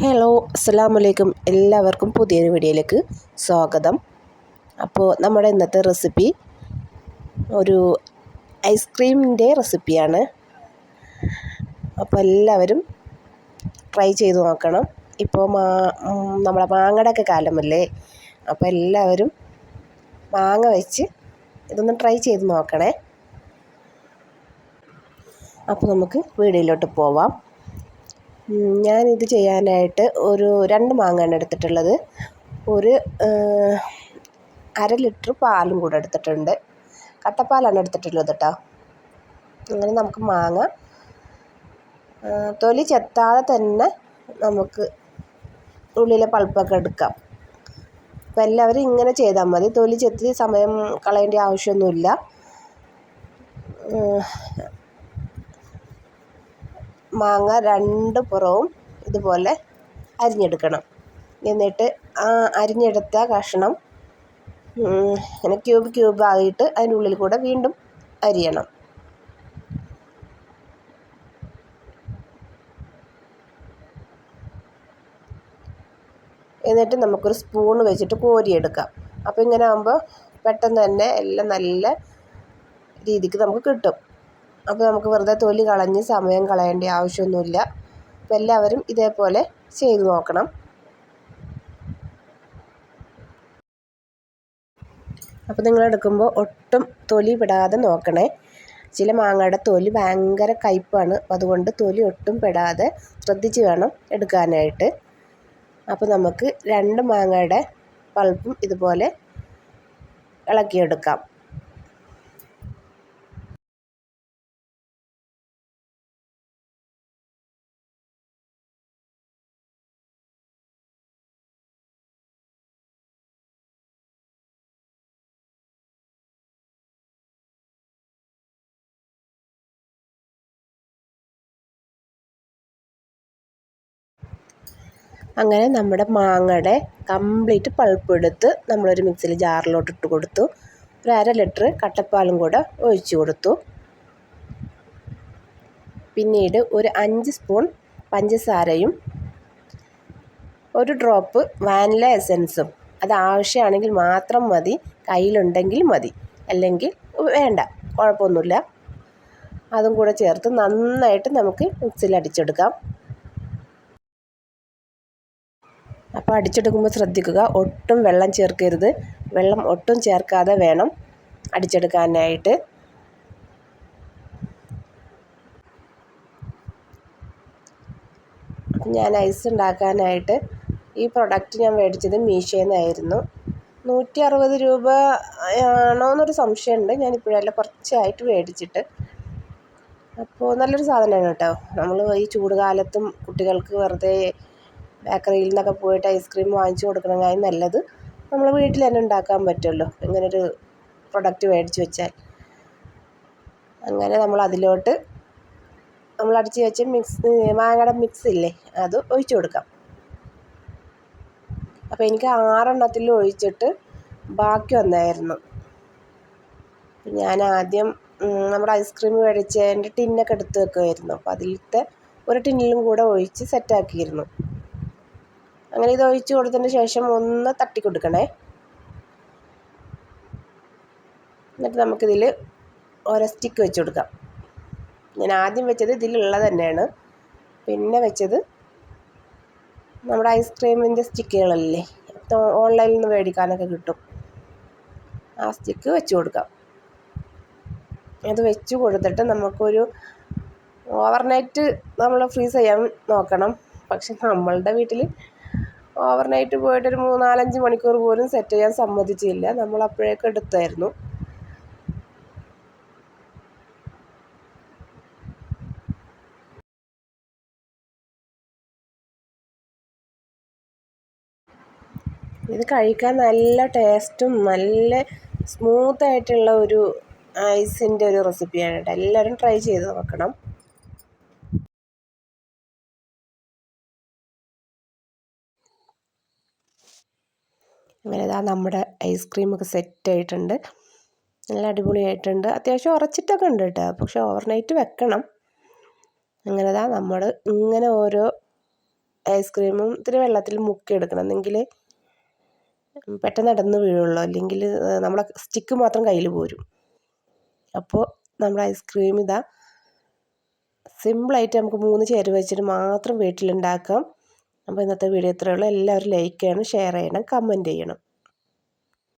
Hello അസ്സാം വലൈക്കും എല്ലാവർക്കും പുതിയൊരു വീഡിയോയിലേക്ക് സ്വാഗതം. അപ്പോൾ നമ്മുടെ ഇന്നത്തെ റെസിപ്പി ഒരു ഐസ്ക്രീമിന്റെ റെസിപ്പിയാണ്. അപ്പോൾ എല്ലാവരും ട്രൈ ചെയ്ത് നോക്കണം. ഇപ്പോൾ മാ നമ്മളെ മാങ്ങയുടെ ഒക്കെ കാലമല്ലേ. അപ്പോൾ എല്ലാവരും മാങ്ങ വെച്ച് ഇതൊന്ന് ട്രൈ ചെയ്ത് നോക്കണേ. അപ്പോൾ നമുക്ക് വീഡിയോയിലോട്ട് പോവാം. ഞാനിത് ചെയ്യാനായിട്ട് ഒരു രണ്ട് മാങ്ങയാണ് എടുത്തിട്ടുള്ളത്. ഒരു അര ലിറ്റർ പാലും കൂടെ എടുത്തിട്ടുണ്ട്. കട്ടപ്പാലാണ് എടുത്തിട്ടുള്ളത് കേട്ടോ അങ്ങനെ നമുക്ക് മാങ്ങ തൊലി ചെത്താതെ തന്നെ നമുക്ക് ഉള്ളിലെ പൾപ്പൊക്കെ എടുക്കാം. അപ്പോൾ എല്ലാവരും ഇങ്ങനെ ചെയ്താൽ മതി. തൊലി ചെത്തി സമയം കളയേണ്ട ആവശ്യമൊന്നുമില്ല. മാങ്ങ രണ്ട് പുറവും ഇതുപോലെ അരിഞ്ഞെടുക്കണം. എന്നിട്ട് ആ അരിഞ്ഞെടുത്ത കഷ്ണം ഇങ്ങനെ ക്യൂബ് ക്യൂബ് ആയിട്ട് അതിന്റെ ഉള്ളിൽ കൂടെ വീണ്ടും അരിയണം. എന്നിട്ട് നമുക്കൊരു സ്പൂൺ വെച്ചിട്ട് കോരിയെടുക്കാം. അപ്പോൾ ഇങ്ങനെ ആകുമ്പോൾ പെട്ടെന്ന് തന്നെ എല്ലാം നല്ല രീതിക്ക് നമുക്ക് കിട്ടും. അപ്പോൾ നമുക്ക് വെറുതെ തൊലി കളഞ്ഞ് സമയം കളയേണ്ട ആവശ്യമൊന്നുമില്ല. അപ്പോൾ എല്ലാവരും ഇതേപോലെ ചെയ്തു നോക്കണം. അപ്പോൾ നിങ്ങൾ എടുക്കുമ്പോൾ ഒട്ടും തൊലി പെടാതെ നോക്കണേ. ചില മാങ്ങയുടെ തൊലി ഭയങ്കര കയ്പ്പാണ് അതുകൊണ്ട് തൊലി ഒട്ടും പെടാതെ ശ്രദ്ധിച്ച് വേണം എടുക്കാനായിട്ട്. അപ്പോൾ നമുക്ക് രണ്ട് മാങ്ങയുടെ പൾപ്പും ഇതുപോലെ ഇളക്കിയെടുക്കാം. അങ്ങനെ നമ്മുടെ മാങ്ങയുടെ കംപ്ലീറ്റ് പൾപ്പ് എടുത്ത് നമ്മളൊരു മിക്സിയിൽ ജാറിലോട്ട് ഇട്ട് കൊടുത്തു. ഒരു അര ലിറ്റർ കട്ടപ്പാലും കൂടെ ഒഴിച്ച് കൊടുത്തു. പിന്നീട് ഒരു അഞ്ച് സ്പൂൺ പഞ്ചസാരയും ഒരു ഡ്രോപ്പ് വാനില എസൻസും. അത് ആവശ്യമാണെങ്കിൽ മാത്രം മതി കയ്യിലുണ്ടെങ്കിൽ മതി. അല്ലെങ്കിൽ വേണ്ട കുഴപ്പമൊന്നുമില്ല. അതും കൂടെ ചേർത്ത് നന്നായിട്ട് നമുക്ക് മിക്സിയിൽ അടിച്ചെടുക്കാം. അപ്പോൾ അടിച്ചെടുക്കുമ്പോൾ ശ്രദ്ധിക്കുക. ഒട്ടും വെള്ളം ചേർക്കരുത്. വെള്ളം ഒട്ടും ചേർക്കാതെ വേണം അടിച്ചെടുക്കാനായിട്ട്. ഞാൻ ഐസ് ഉണ്ടാക്കാനായിട്ട് ഈ പ്രൊഡക്റ്റ് ഞാൻ മേടിച്ചത് മീഷോയിൽ നിന്നായിരുന്നു നൂറ്റി അറുപത് രൂപ ആണോ എന്നൊരു സംശയമുണ്ട്. ഞാൻ ഇപ്പോഴല്ല കുറച്ചായിട്ട് മേടിച്ചിട്ട്. അപ്പോൾ നല്ലൊരു സാധനമാണ് കേട്ടോ. നമ്മൾ ഈ ചൂട് കാലത്തും കുട്ടികൾക്ക് വെറുതെ ബേക്കറിയിൽ നിന്നൊക്കെ പോയിട്ട് ഐസ്ക്രീം വാങ്ങിച്ചു കൊടുക്കണേക്കാളും നല്ലത് നമ്മൾ വീട്ടിൽ തന്നെ ഉണ്ടാക്കാൻ പറ്റുമല്ലോ. ഇങ്ങനൊരു പ്രൊഡക്റ്റ് മേടിച്ച് വെച്ചാൽ. അങ്ങനെ നമ്മൾ അതിലോട്ട് നമ്മൾ അടിച്ച് വെച്ച മിക്സ് മാങ്ങയുടെ മിക്സ് ഇല്ലേ അത് ഒഴിച്ചു കൊടുക്കാം. അപ്പോൾ എനിക്ക് ആറെണ്ണത്തിൽ ഒഴിച്ചിട്ട് ബാക്കി വന്നായിരുന്നു ഞാൻ ആദ്യം നമ്മുടെ ഐസ്ക്രീം മേടിച്ചതിന്റെ ടിന്നൊക്കെ എടുത്ത് വെക്കുമായിരുന്നു. അപ്പോൾ അതിലത്തെ ഒരു ടിന്നിലും കൂടെ ഒഴിച്ച് സെറ്റാക്കിയിരുന്നു അങ്ങനെ ഇത് ഒഴിച്ച് കൊടുത്തതിന് ശേഷം ഒന്ന് തട്ടി കൊടുക്കണേ. എന്നിട്ട് നമുക്കിതിൽ ഓരോ സ്റ്റിക്ക് വെച്ച് കൊടുക്കാം. ഞാൻ ആദ്യം വെച്ചത് ഇതിലുള്ളത് തന്നെയാണ്. പിന്നെ വെച്ചത് നമ്മുടെ ഐസ്ക്രീമിന്റെ സ്റ്റിക്കുകളല്ലേ ഓൺലൈനിൽ നിന്ന് മേടിക്കാനൊക്കെ കിട്ടും. ആ സ്റ്റിക്ക് വെച്ച് കൊടുക്കാം. അത് വെച്ച് കൊടുത്തിട്ട് നമുക്കൊരു ഓവർനൈറ്റ് നമ്മൾ ഫ്രീസ് ചെയ്യാൻ നോക്കണം. പക്ഷെ നമ്മളുടെ വീട്ടിൽ ഓവർനൈറ്റ് പോയിട്ടൊരു മൂന്നാലഞ്ച് മണിക്കൂർ പോലും സെറ്റ് ചെയ്യാൻ സമ്മതിച്ചില്ല. നമ്മൾ അപ്പോഴേക്കും എടുത്തായിരുന്നു. ഇത് കഴിക്കാൻ നല്ല ടേസ്റ്റും നല്ല സ്മൂത്തായിട്ടുള്ള ഒരു ഐസിന്റെ ഒരു റെസിപ്പിയാണ് കേട്ടോ. എല്ലാവരും ട്രൈ ചെയ്ത് നോക്കണം. അങ്ങനെ ഇതാ നമ്മുടെ ഐസ്ക്രീമൊക്കെ സെറ്റായിട്ടുണ്ട് നല്ല അടിപൊളിയായിട്ടുണ്ട്. അത്യാവശ്യം ഉറച്ചിട്ടൊക്കെ ഉണ്ട് കേട്ടോ. പക്ഷെ ഓവർനൈറ്റ് വെക്കണം. അങ്ങനെ ഇതാ നമ്മൾ ഇങ്ങനെ ഓരോ ഐസ്ക്രീമും ഇത്തിരി വെള്ളത്തിൽ മുക്കിയെടുക്കണം എന്നെങ്കിൽ പെട്ടെന്ന് നടന്ന് വീഴുള്ളൂ. അല്ലെങ്കിൽ നമ്മളെ സ്റ്റിക്ക് മാത്രം കയ്യിൽ പോരും. അപ്പോൾ നമ്മുടെ ഐസ്ക്രീം ഇതാ സിമ്പിളായിട്ട് നമുക്ക് മൂന്ന് ചേരുവ വെച്ചിട്ട് മാത്രം വീട്ടിലുണ്ടാക്കാം. അപ്പോൾ ഇന്നത്തെ വീഡിയോ ഇത്രയേ ഉള്ളൂ. എല്ലാവരും ലൈക്ക് ചെയ്യണം ഷെയർ ചെയ്യണം കമന്റ് ചെയ്യണം.